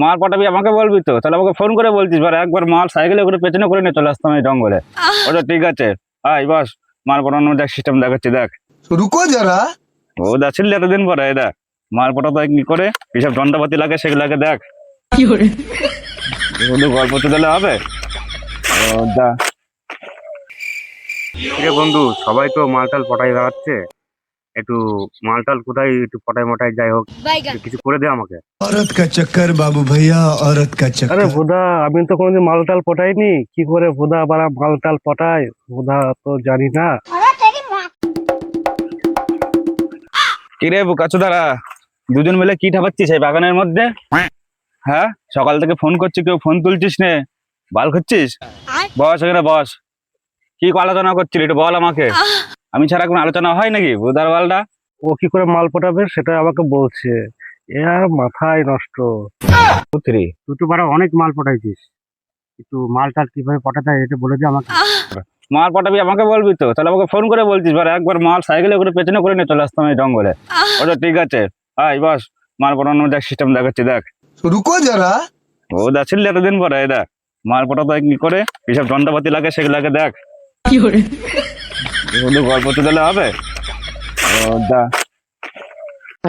মাল পাঠাবি আমাকে বলবি তো? তাহলে আমাকে ফোন করে বলছিস একবার মাল সাইকেলে করে পেছনে করে নিয়ে চলে আসতাম এই জঙ্গলে। ওটা ঠিক আছে। আয় বাস মাল পাঠানোর দেখ সিস্টেম দেখাচ্ছি দেখ। রুকো যারা। ও যাচ্ছিল এতদিন পরে দেখ। মাল পাঠাতে কি করে? এসব যন্ত্রপাতি লাগে সেগুলাকে দেখ। কি করে? শুধু গল্প তো দিলে হবে। ও যা। বন্ধু সবাই তো মাল টাল পটাই দেখাচ্ছে একটু মালটাল কোথায় একটু পটাই মটাই যাই হোক বাইগান কিছু করে দে আমাকে औरत का चक्कर बाबू भैया औरत का আরে चक्कर বোধা আমি তো কোনোদিন মালটাল পটাইনি কি করে বোধা বাড়া মালটাল পটায় বোধা তো জানি না কিরে বুকাচু দাঁড়া দুজন মিলে কি ঠাপাচ্ছিস এই বাগানের মধ্যে হ্যাঁ সকাল থেকে ফোন করছি কেউ ফোন তুলছিস নে বাল খাচ্ছিস আর? বস এখানে বস কি আলোচনা করছিলি একটু বল আমাকে। আমি ছাড়া কোনো আলোচনা হয় নাকি বুধারওয়ালটা ও কি করে মাল পটাবে সেটা আমাকে বলছে। এর মাথায় নষ্ট। পুত্রী। তুই তো বড় অনেক মাল পটাইছিস। কিন্তু মালটা কীভাবে পটাতে হয় এটা বলে দে আমাকে। মাল পটাবি আমাকে বলবি তো? তাহলে আমাকে ফোন করে বলছিস বারা একবার মাল সাইকেলে করে পেছনে করে নিয়ে চলে আসতাম এই জঙ্গলে। ওটা ঠিক আছে। আয় বস মাল পটানোর দেখ সিস্টেম দেখাচ্ছি দেখ। রুকো যারা। ও দেখছিল এতদিন পরে দেখ। মাল পটাতে কি করে? এসব যন্ত্রপাতি লাগে সেগুলাকে দেখ। শুধু গল্প তো দিলে হবে।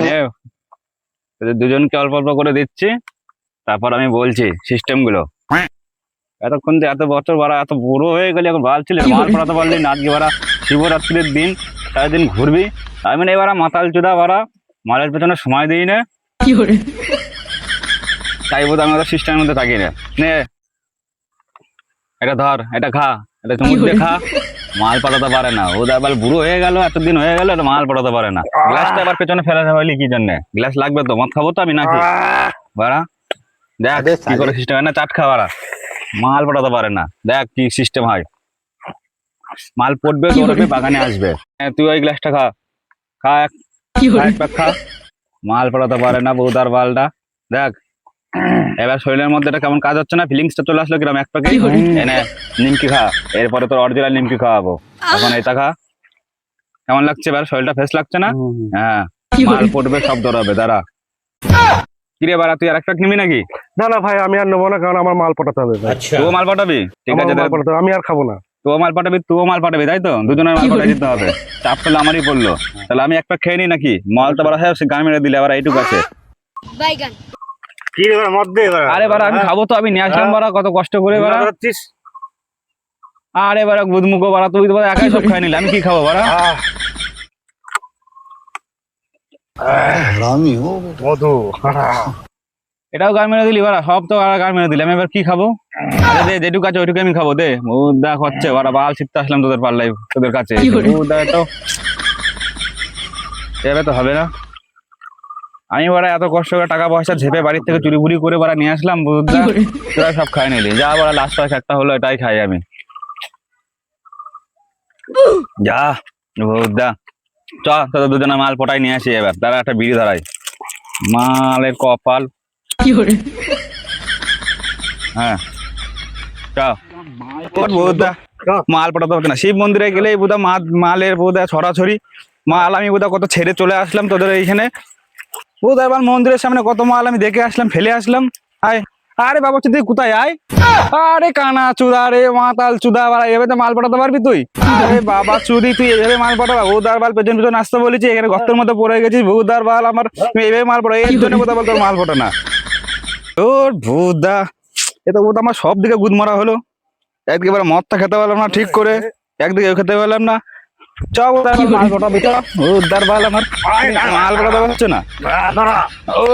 এ, তোদের দুজনকে অল্প অল্প করে দিচ্ছি। তারপর আমি বলছি সিস্টেমগুলো এতক্ষণ যে এত বছর বাড়া এত বুড়ো হয়ে গেলে এখন বাল ছিল। মাল পড়াতে পারলি না আজকে বাড়া শিবরাত্রির দিন সারাদিন ঘুরবি। আমি মানে এবার মাতাল চুদা বাড়া মালের পেছনে সময় দিই না। তাই বোধ আমি সিস্টেমের মধ্যে থাকি না। নে। এটা ধর এটা খা। এটা চুমুক দিয়ে খা মাল পাঠাতে পারে না। ও এবার বুড়ো হয়ে গেল এতদিন হয়ে গেল এটা মাল পাঠাতে পারে না। গ্লাসটা আবার পেছনে ফেলা হইলি কি জন্য? গ্লাস লাগবে তো মদ খাব তো আমি নাকি? বাড়া দেখ কি করে সিস্টেম না চাট খা বাড়া মাল পাঠাতে পারে না। দেখ কি সিস্টেম হয়। মাল পড়বে দৌড়বে বাগানে আসবে। হ্যাঁ, তুই ওই গ্লাসটা খা। খা এক খা এক খা। মাল পাঠাতে পারে না বৌদার বালটা। দেখ এবার শরীরের মধ্যে এটা কেমন কাজ হচ্ছে না? ফিলিংসটা চলে আসলো কিরম? এক প্যাকে এনে নিমকি খা। এরপরে তোর অরিজিনাল নিমকি খাওয়াবো। এখন এটা খা। কেমন লাগছে এবার? শরীরটা ফ্রেশ লাগছে না? হ্যাঁ। মাল পড়বে সব দৌড়াবে দাঁড়া। কিরে বাড়া তুই আর একটা নিবি নাকি? না না ভাই আমি আর নেব না কারণ আমার মাল পটাতে হবে ভাই। তুও মাল পাঠাবি? ঠিক আছে আমি আর খাব না। তুও মাল পাঠাবি তুও মাল পাঠাবি তাই তো? দুজনের মাল পাঠিয়ে দিতে হবে। চাপ তাহলে আমারই পড়ল। তাহলে আমি একটা খেয়ে নি নাকি? মাল তো বাড়া হ্যাঁ গান মেরে দিলে আবার এইটুকু আছে। বাইগান কি রে মদ দে আরে আমি খাব তো আমি আসলাম কত কষ্ট করে আরে তুই তো একাই সব খাই আমি কি খাব এটাও গান মেরে দিলি বাড়া সব তো আর গান মেরে দিলাম এবার কি খাব? দে আছে ওইটুকু আমি খাব দে। মুদা হচ্ছে বাড়া বাল শিখতে আসলাম তোদের পার্লাই তোদের কাছে। মুদা তো এবার তো হবে না। আমি বাড়া এত কষ্ট করে টাকা পয়সা ঝেপে বাড়ির থেকে চুরি বুড়ি করে বাড়া নিয়ে আসলাম তোরা সব খাই নিলি যা বাড়া লাস্ট পাশ একটা হলো এটাই খাই আমি। যা বুদ্ধা চ তোদের দুজনে মাল পটাই নিয়ে আসি এবার। তারা একটা বিড়ি ধরাই। মালের কপাল। হ্যাঁ। চ। ওর বৌদা মাল পটাতে পারছে না শিব মন্দিরে গেলে বোধা মালের বোধা ছড়াছড়ি। মাল আমি বোধা কত ছেড়ে চলে আসলাম তোদের এইখানে। এবার মন্দিরের সামনে কত মাল, আমি দেখে আসলাম, ফেলে আসলাম। আয়, আরে বাবা তুই কোথায়? আয়। আরে কানা চুদা রে, মাতাল চুদা বাড়া এভাবে তো মাল পাঠাতে পারবি তুই? আরে বাবা চুদি, তুই এভাবে মাল পাঠাবা? বৌদার বাল পেছন পেছন আসতে বলেছি, এখানে গর্তের মধ্যে পড়ে গেছিস বৌদার বাল আমার তুমি এইভাবে মাল পড়া এর জন্য কোথাও তোর মাল পটা না তোর ভূদা এ তো আমার সব দিকে গুদ মারা হলো একদিকে মদটা খেতে পারলাম না ঠিক করে, একদিকে খেতে পারলাম না। চ ভালো আমার। মাল পটাবি দেওয়া হচ্ছে না। ও